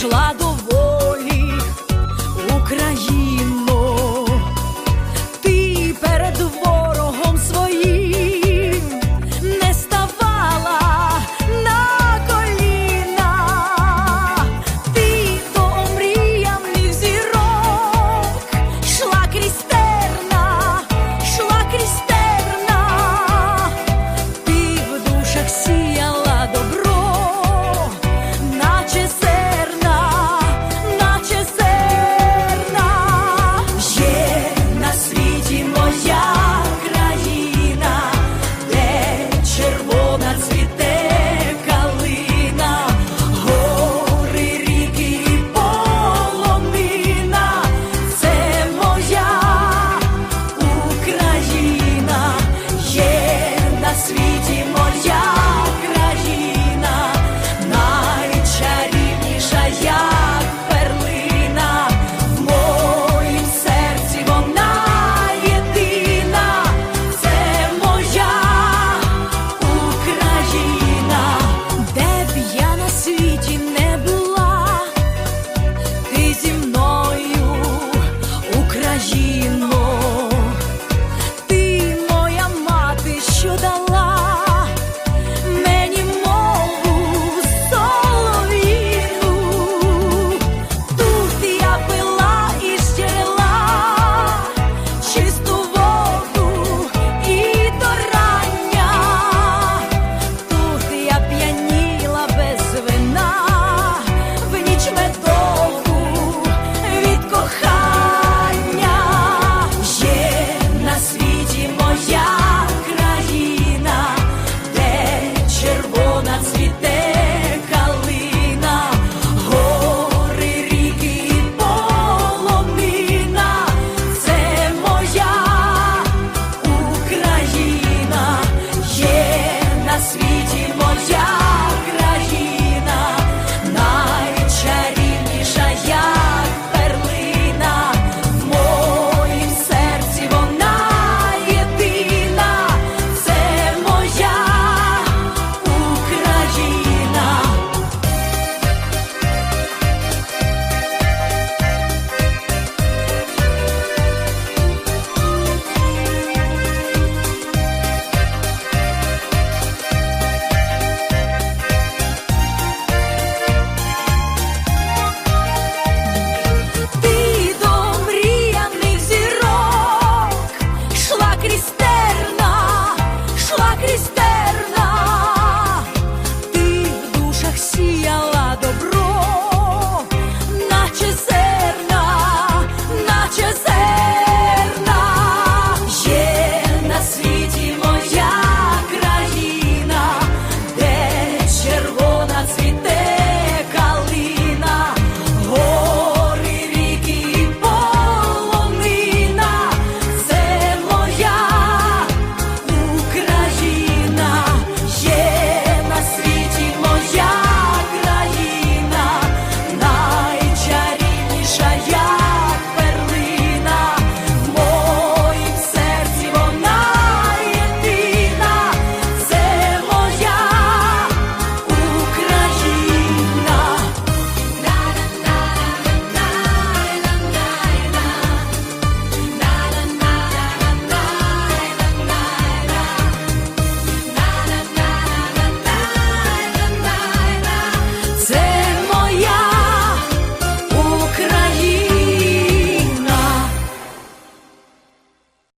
прийшла до волі Україно, ти перед ворогом своїм не ставала на коліна, ти до омріяних зірок, шла крістерна, шла крістерна, ти в душах сіяла